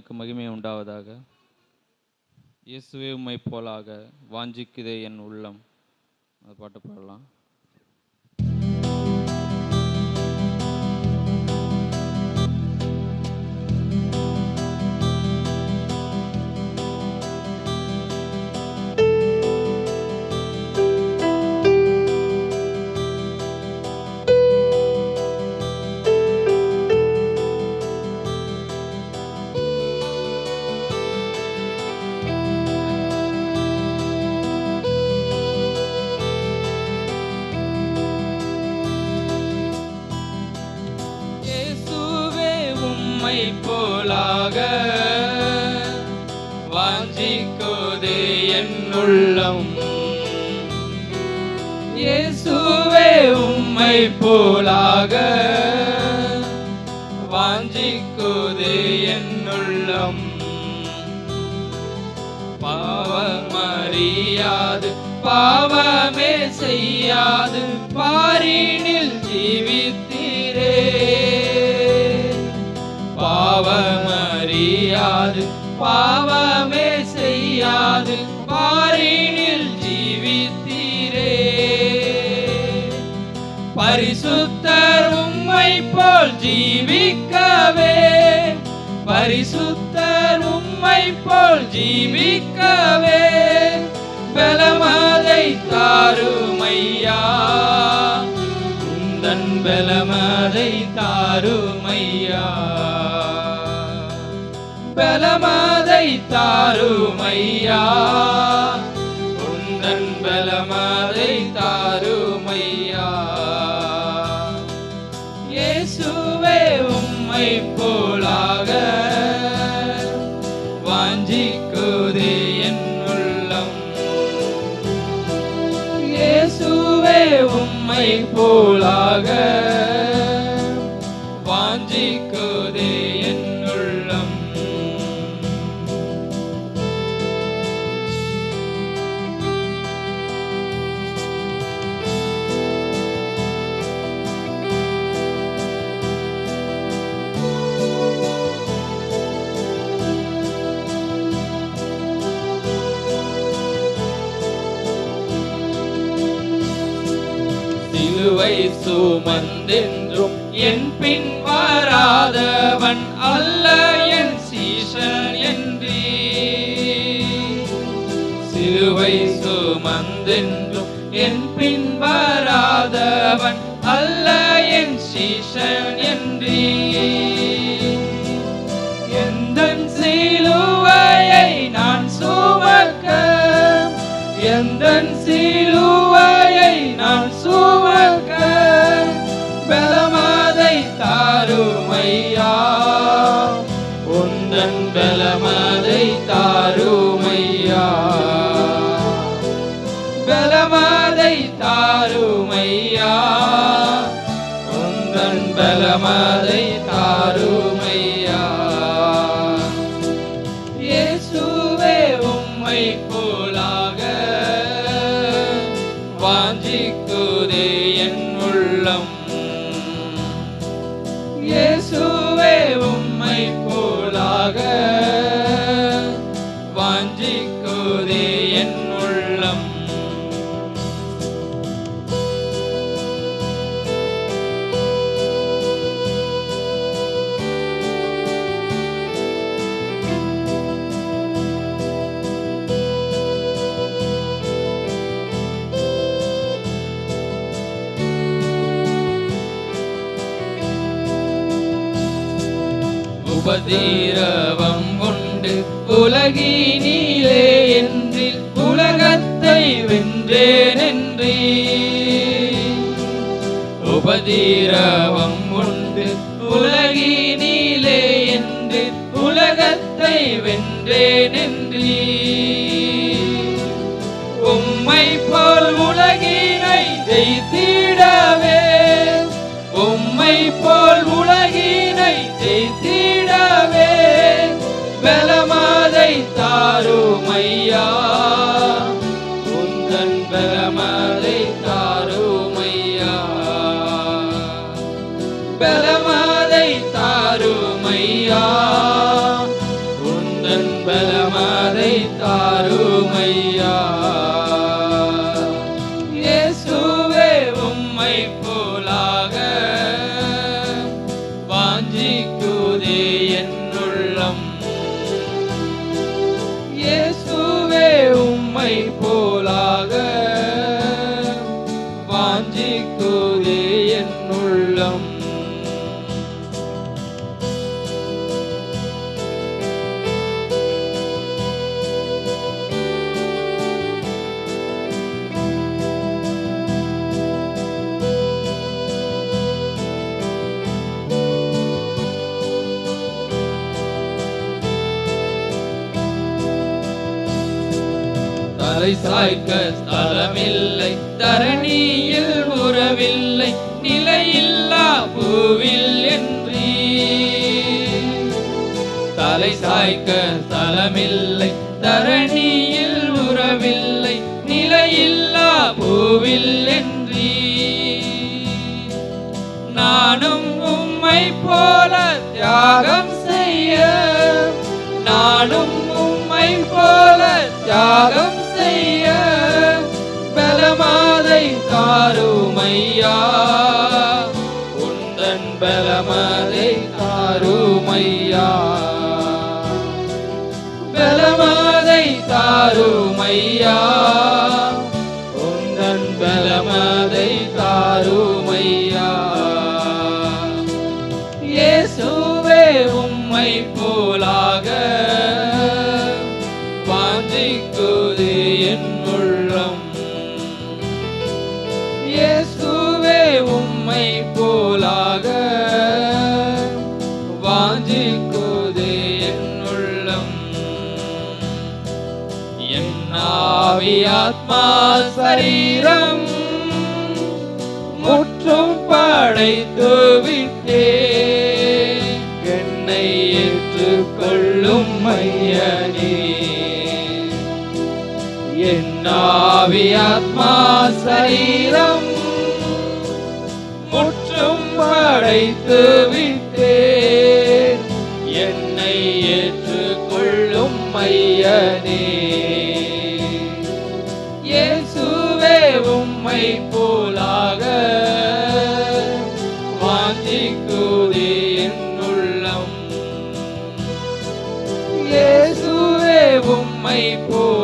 தேவனுக்கு மகிமை உண்டாவதாக. இயேசுவே உம்மை போலாக வாஞ்சிக்குதே என் உள்ளம். அது பாட்டு பாடலாம். உள்ளம். இயேசுவே உம்மை போலாக. வாஞ்சிக்குதே என் உள்ளம். பாவமறியாது பாவமே செய்யாது பாரினில் ஜீவித்தீரே. பாவமறியாது பாவமே ஜீவிக்கவே பரிசுத்தர் உம்மை போல் ஜீவிக்கவே பலமதை தாருமையா. உந்தன் பலமதை தாருமையா. பலமதை தாருமையா. உந்தன் பலமதை தாருமையா. போலாக வாஞ்சிக்குதே என் உள்ளம். இயேசுவே உம்மை போலாக சுமந்தென்றும் என் பின் வராதவன் அல்ல என் சீசன் என்றே. சிலுவை சுமந்தென்றும் என் பின் வராதவன் அல்ல என் சீசன் என்றே. எந்த சிலுவையை நான் சுமக்க எந்த சி உந்தன் பலமதை தாருமையா? பலமதை தாருமையா? உந்தன் பலமதை போலாக தீரவம் கொண்டு உலகினிலே என்று உலகத்தை வென்றேன் என்று உபதீரவம் உண்டு உலகினிலே என்று உலகத்தை வென்றேன் என்று உம்மை போல் உலகினை ஜெயித்திடவே. உம்மை போல் உம்மை தலை சாய்க்க ஸ்தலமில்லை. தரணியில் உறவில்லை. நிலையில்லா பூவில் என்றீ. தலை சாய்க்க ஸ்தலமில்லை. தரணியில் உறவில்லை. நிலையில்லா பூவில் என்றீ. நானும் உம்மை போல தியாகம் செய்ய. நானும் உம்மை போல தியாகம் தாருமையா? உந்தன் பலமதை தாருமையா? இயேசுவே உம்மை போலாக ஆத்மா சரீரம் முற்றும் படைத்து விட்டே என்னை ஏற்றுக்கொள்ளும் மையனே. என்னாவி ஆத்மா சரீரம் முற்றும் படைத்து விட்டே என்னை ஏற்றுக்கொள்ளும் மையனே. உம்மை போலாக. வாஞ்சிக்குதே என்னுள்ளம். உள்ளம் இயேசுவே உம்மை போ